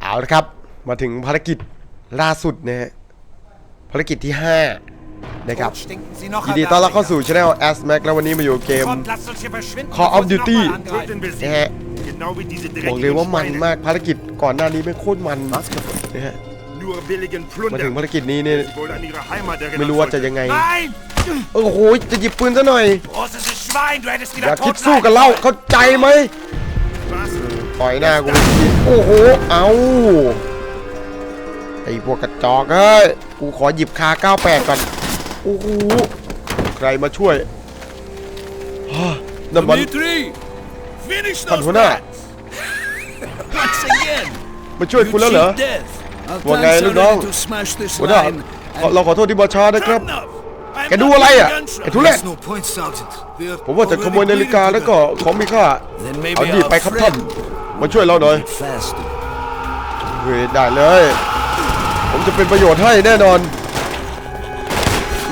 เอาละครับ มาถึงภารกิจล่าสุดนะฮะภารกิจที่ 5 นะครับยินดีต้อนรับเข้าสู่ช anel S Max แล้ววันนี้มาอยู่เกม Call of Duty นะฮะบอกเลยว่ามันมากภารกิจก่อนหน้านี้ไม่โคตรมันนะฮะมาถึงภารกิจนี้เนี่ยไม่รู้ว่าจะยังไงโอ้โหจะหยิบปืนซะหน่อยอย่าคิดสู้กับเล่าเข้าใจไหม ต่อยหน้ากูโอ้โห เอาไอ้พวกกระจอกเอ้ย กูขอหยิบคา 98 ก่อน โอ้โห ใครมาช่วยฮ่านั่นมัน Dmitri, finish ท่าน those หัวหน้า rats. Once again, มาช่วย you คุณแล้วเหรอ cheat death. Our Well, tanks guy, are look ready now. to smash this หัวหน้า line. ขอเราขอโทษที่มาช้านะครับ Enough. แกดูอะไรอะไอ้ทุเรศ There's no point, Sergeant. We're ผมว่าจะขโมยนาฬิกาแล้วก็ของมีค่า Then maybe เอาดี our ไปครับท่าน friend มาช่วยเราหน่อยเฮ้ยได้เลย ผมจะเป็นประโยชน์ให้แน่นอน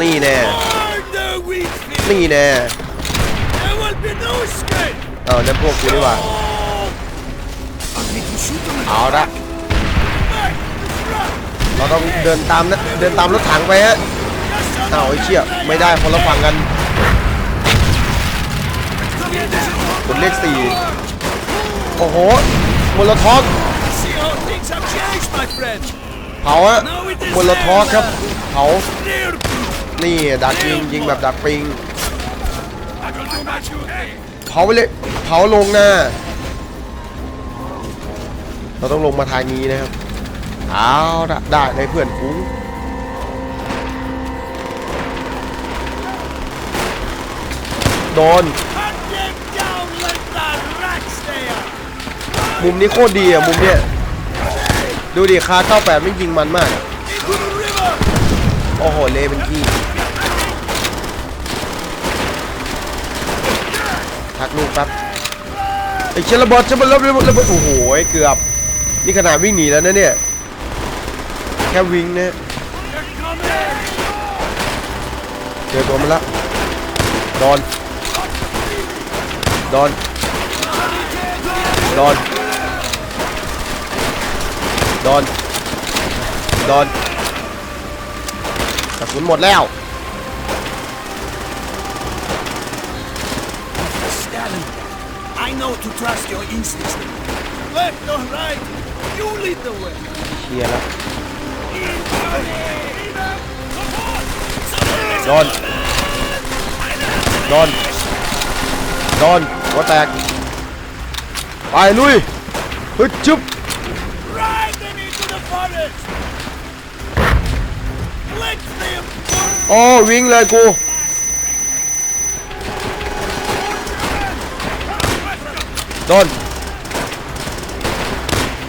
นี่แน่นี่แน่เอานั่นพวกกูนี่หว่าเอาละเราต้องเดินตามนะเดินตามรถถังไปฮะเอาไอ้เชี่ยไม่ได้คนละฝั่งกันกดเลขสี่ โอ้โหมลทอก See how things have changed, my friend. เผาฮะมลทอกครับเผา Near นี่ดักยิงยิงแบบดักปิง I will do my duty. เผาไปเลยเผาลงหน้าเราต้องลงมาทางนี้นะครับเอาละได้เลยเพื่อนฟุ้งโดน มุมนี้โคตรดีอะมุมเนี้ยดูดิคา98ไม่ยิงมันมากอะ Into the river. โอ้โหเละเป็นขี้ทักลูกแป๊บไอ้เชลบิดเชลระบิดระเบิดระเบิดโอ้โหเกือบ นี่ขนาดวิ่งหนีแล้วนะเนี่ย แค่วิ่งนะเจอตัวมันละโดนโดนโดน โดน โดน กระสุนหมดแล้ว Stalin, I know to trust your instincts. Left or right, you lead the way. เคลียร์แล้วโดน โดน โดนหัวแตก ไปลุยฮึดจุ๊บ โอ้วิ่งเลยกู โดน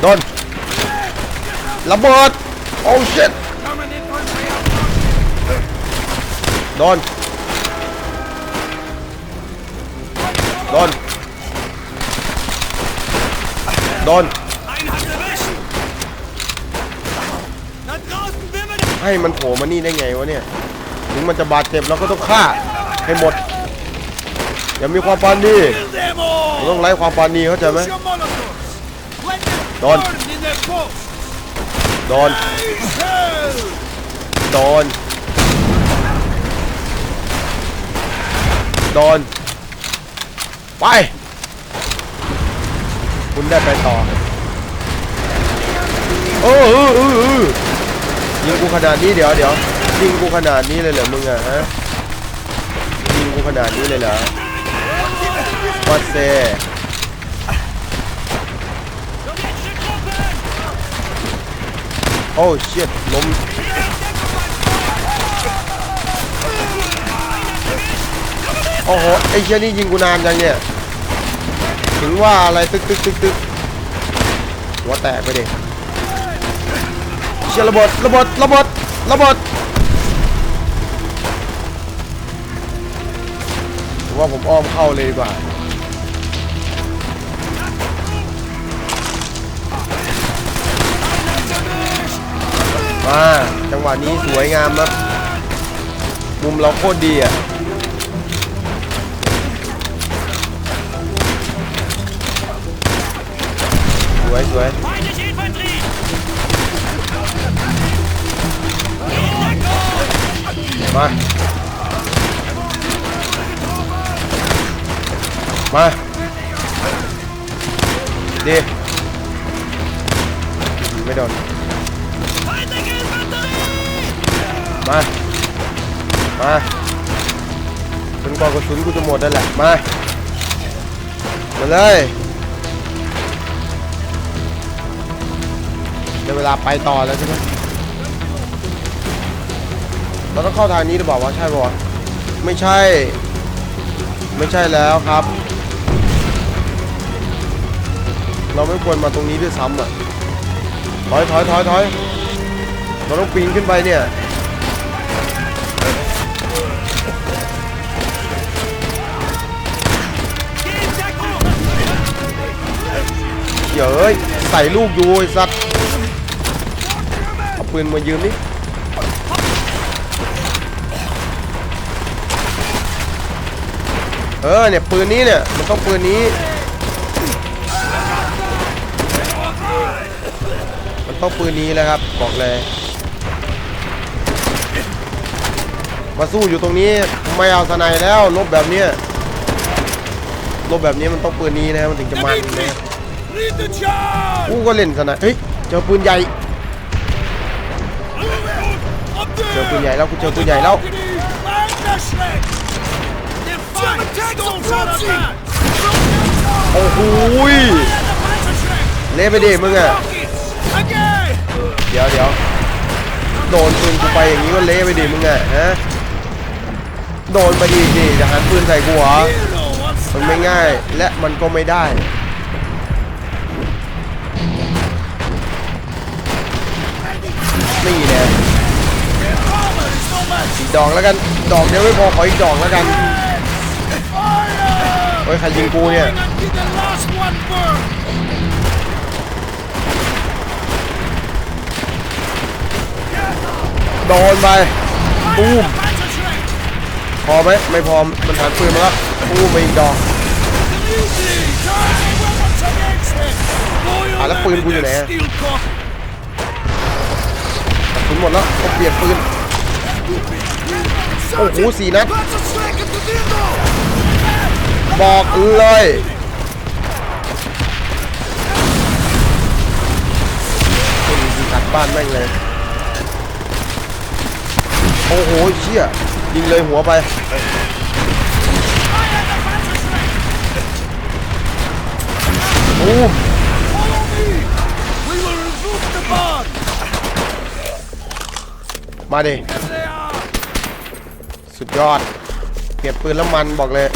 โดน ระเบิด โอ้ชิตโดน โดน โดน ให้มันโผล่มานี่ได้ไงวะเนี่ย ถึงมันจะบาดเจ็บเราก็ต้องฆ่าให้หมด อย่ามีความปานนีต้องไล่ความปานีเข้าใจไหม Use your molotovs. Let them Don. burn in their posts. โดนโดนโดนไป คุณได้ไปต่อ โอ้ออเออเออ ยิงกูขนาดนี้เดี๋ยวเดี๋ยวยิงกูขนาดนี้เลยเหรอมึงอะฮะยิงกูขนาดนี้เลยเหรอวัดเซโอ้เชิดล้มโอ้โหไอ้เชี่ยนี่ยิงกูนานจังเนี่ยถึงว่าอะไรตึกตึกตึกตึกหัวแตกไปเดิเชี่ยระเบิดระเบิดระเบิดระเบิดว่าผมอ้อมเข้าเลยดีกว่ามาจังหวะนี้สวยงามครับมุมเราโคตรดีอะสวยสวย มา มา ดีไม่โดน มา มาจนกว่ากระสุนกูจะหมดนั่นแหละ มา มาเลยได้เวลาไปต่อแล้วใช่ไหม เราต้องเข้าทางนี้หรือเปล่าวะใช่ป่าวะไม่ใช่ ไม่ใช่แล้วครับ เราไม่ควรมาตรงนี้ด้วยซ้ำอะถอยถอยถอยถอยเราต้องปีนขึ้นไปเนี่ยเย้ยใส่ลูกอยู่ไอ้สัตว์เอาปืนมายืมนี่ เออเนี่ยปืนนี้เนี่ยมันต้องปืนนี้ มันต้องปืนนี้แหล้วครับบอกเลย มาสู้อยู่ตรงนี้ไม่เอาสนด์แล้วลบแบบเนี้ยลบแบบนี้มันต้องปืนนี้นะมันถึงจะมันนะกูก็เล่นสนด์เฮ้ยเจอปืนใหญ่เจอปืนใหญ่แล้วกูเจอปืนใหญ่แล้ว โอ้โหย And the Panzer Shrek! เละไปดิมึงอะ Rockets! Again! เดี๋ยวเดี๋ยวโดนปืนกูไปอย่างนี้ก็เละไปดิมึงอะฮะโดนไปดิดิจะหันปืนใส่กูเหรอ Hero, what's มันไม่ง่ายและมันก็ไม่ได้นี่แน่ armor is no match! อีกดอกแล้วกัน ดอกเดียวไม่พอขออีกดอกแล้วกัน Fire! เฮ้ยใครยิงกูเนี่ยโดนไปตูมพอไหมไม่พอมันหันปืนมาแล้วตูมไปอีกดอกอะแล้วปืนกูอยู่ไหน and อะ steel cock! ถึงหมดแล้วต้องเปลี่ยนปืนโอ้โหสี่นัด บอกเลยยิงกัดบ้านแม่งเลย โอ้โหเชี่ยยิงเลยหัวไปโอ้ Follow me! We will remove the bomb! มาดิ There they are! สุดยอด เก็บปืนแล้วมันบอกเลย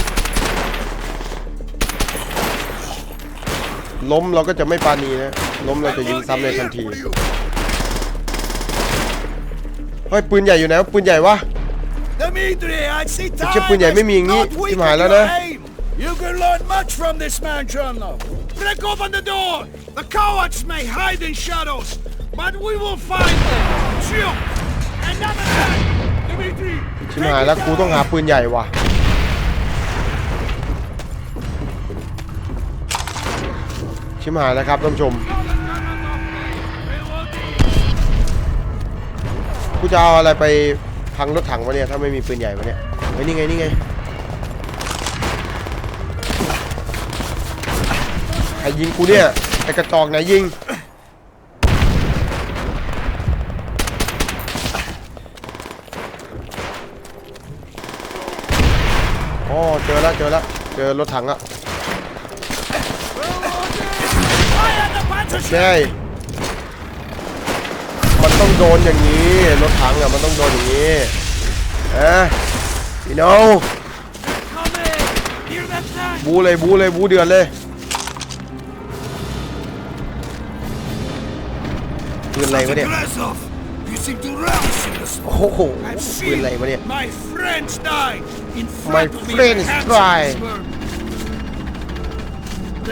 ล้มเราก็จะไม่ปานีนะ ล้มเราจะยิงซ้ำในทันที เฮ้ยปืนใหญ่อยู่ไหนวะปืนใหญ่วะ Dimitri, I see time Chứ ปืนใหญ่ไม่มีอย่างงี้ not ที่ weaken หายแล้ว your นะ aim. You can learn much from this man, Colonel. Break open the door! The cowards may hide in shadows, but we will find them! Shoot! Another man! Dimitri! ชิมหายแล้วกูต้องหาปืนใหญ่ว่ะ ชิมหายแล้วครับท่านผู้ชมกูจะเอาอะไรไปพังรถถังวะเนี่ยถ้าไม่มีปืนใหญ่วะเนี่ยเฮ้นี่ไงนี่ไงใครยิงกูเนี่ยไอกระจอกไหนยิงอ๋อเจอแล้วเจอแล้วเจอรถถังอะ ใช่มันต้องโดนอย่างนี้รถถังอะมันต้องโดนอย่างนี้อะพี่น้องบูเลยบูเลยบูเดือนเลยปืนอะไรวะเนี่ยโอ้โหปืนอะไรวะเนี่ย My friends die.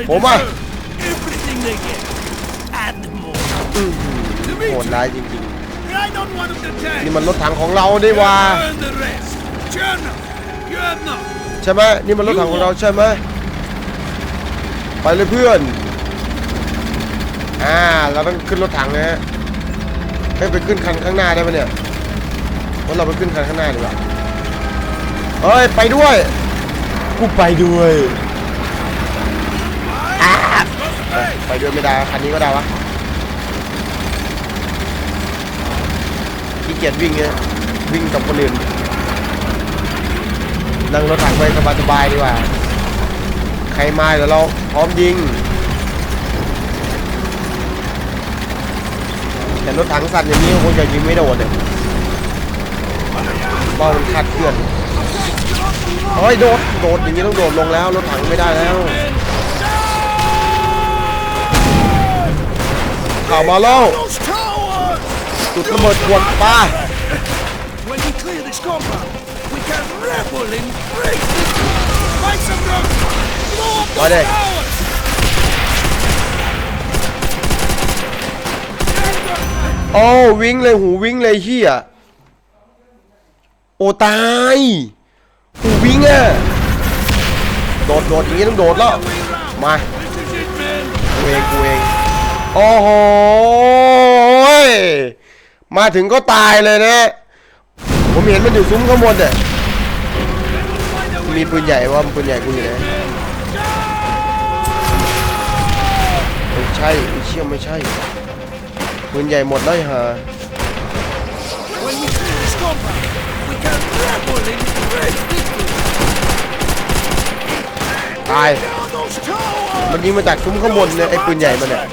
ผมอะ โหดร้ายจริง I don't want them to ๆ tank. นี่มันรถถังของเราดีว่า Earn the rest. Colonel, you have not. ใช่ไหมนี่มันรถถังของเราใช่ไหมไปเลยเพื่อน อ่า เราต้องขึ้นรถถังนะฮะให้ยไปขึ้นคันข้างหน้าได้ไหมเนี่ยว่าเราไปขึ้นคันข้างหน้าดีกว่าเฮ้ย ไปด้วย กูไปด้วยอะเอ้ยไปด้วยไม่ได้ คันนี้ก็ได้วะ เกียจวิ่งไงวิ่งกับคนอื่นนั่งรถถังไปสบายๆดีกว่า ใครมาเดี๋ยวเราพร้อมยิง แต่รถถังสั่นอย่างนี้คงจะยิงไม่โดนเนี่ยบ้ามันคาดเคลื่อนเฮ้ยโดด โดดอย่างนี้ต้องโดดลงแล้ว รถถังไม่ได้แล้วข่าวมาแล้ว จุดระเบิดขวดปลา When we clear this compound, we can revel in great victory! Find some drugs! Blow up those Vale. towers! โอ้วิ่งเลยหูวิ่งเลยเฮียโอ้ตายหูวิ่งอะโดดโดดอย่างนี้ต้องโดดแล้วมา This is it, man! กูเองกูเองโอ้โหย มาถึงก็ตายเลยนะผมเห็นมันอยู่ซุ้มข้างบนเนี่ยมีปืนใหญ่ว่าปืนใหญ่กูอยู่ไหนไม่ใช่ไอ้เชี่ยไม่ใช่ปืนใหญ่หมดเลยฮะตาย มันยิงมาจากซุ้มข้างบนเนี่ยไอ้ปืนใหญ่มันเนี่ย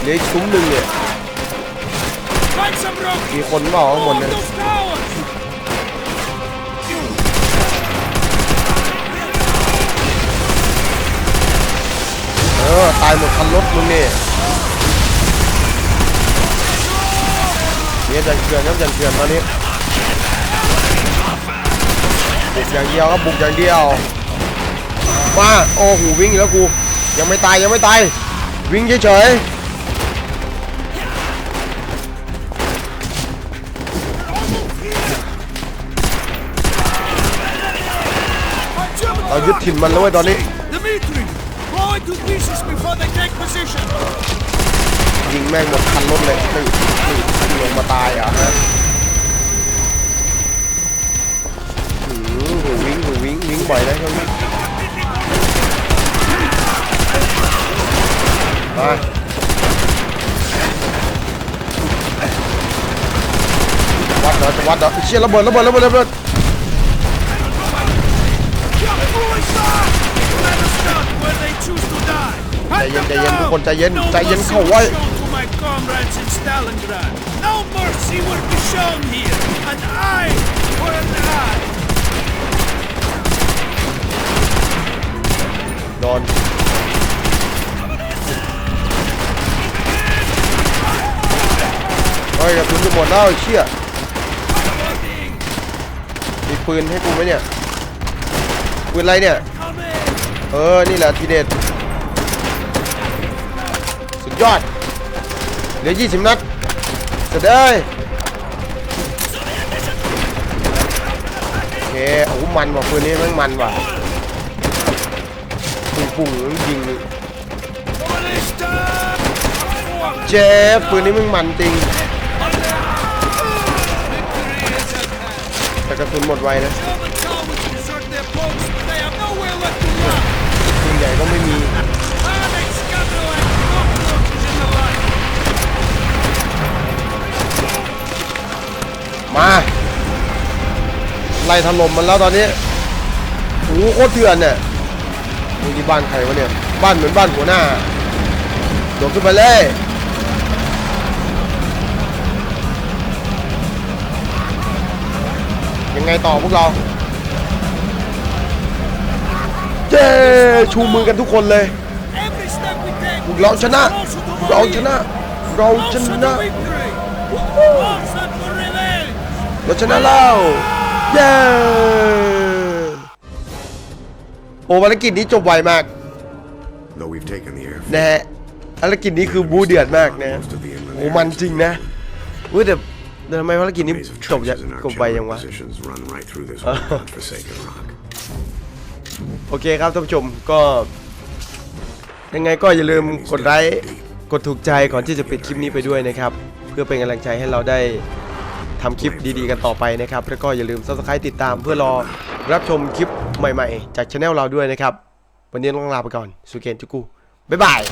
เหลืออีกซุ้มหนึ่งเนี่ย มีคนเปล่าข้างบ Blow น up เนี่ยเออ ตายหมดคันรถมึงนี่เนี่ยจันเกือนครับจันเกือนตอนนี้บุกอย่างเดียวครับบุกอย่างเดียวมาโอ้โหวิ่งอีกแล้วกูยังไม่ตายยังไม่ตายวิ่งเฉยๆ เรายึดถิ่นมันแล้วเว้ยตอนนี้ Dimitri, blow it to pieces before they take position. ยิงแม่งหมดคันรถเลยนี่นี่ลงมาตายเหรอะฮะหืมหูวิ่งหูวิ่งวิ่งบ่อยนะช่วงนี้มาวัดเหรอจะวัดเหรอไอ้เชี่ยระเบิดระเบิดระเบิดระเบิด ใจเย็นใจเย็นทุกคนใจเย็น No ใจเย็น mercy เข้าไว้ was shown to my comrades in Stalingrad. No mercy will be shown here. An eye for an eye. โดนเฮ้ยกระสุนจะหมดแล้วไอ้เชี่ยมีปืนให้กูไหมเนี่ย ปืนอะไรเนี่ย เออ นี่แหละทีเด็ด สุดยอด เหลือ 20 นัดเสร็จเลยโอเคโอ้มันว่ะปืนนี้มันมันว่ะปุ่งปุ่งๆยิงเจฟปืนนี้มึงมันจริงแต่กระสุนหมดไวนะ ปืนใหญ่ก็ไม่มี มา ไล่ถล่มมันแล้วตอนนี้โอ้โคตรเถื่อนเนี่ยนี่ที่บ้านใครวะเนี่ย บ้านเหมือนบ้านหัวหน้าโดดขึ้นไปเลยยังไงต่อพวกเรา เย้ชูมือกันทุกคนเลย Every step we take, พวกเราชนะเราชนะเราช closer นะ to victory. Closer to revenge. เราชนะแล้วเย้โอ้ภารกิจนี้จบไวมาก Though we've taken the airfield, นะฮะภารกิจนี้คือบูเดือดมากนะ most of the inland โอ้มันจริงนะเว้ยแต่แต่ทำไมภารกิจนี้ maze of จบจะ trenches in our จบไวยังวะ โอเคครับท่านผู้ชมก็ ยังไงก็อย่าลืมกดไลค์กดถูกใจก่อนที่จะปิดคลิปนี้ไปด้วยนะครับ เพื่อเป็นกำลังใจให้เราได้ทำคลิปดีๆกันต่อไปนะครับ แล้วก็อย่าลืม subscribe ติดตามเพื่อรอรับชมคลิปใหม่ๆ จากช anel เราด้วยนะครับ วันนี้ต้องลาไปก่อนสุเกนจุกูบ๊ายบาย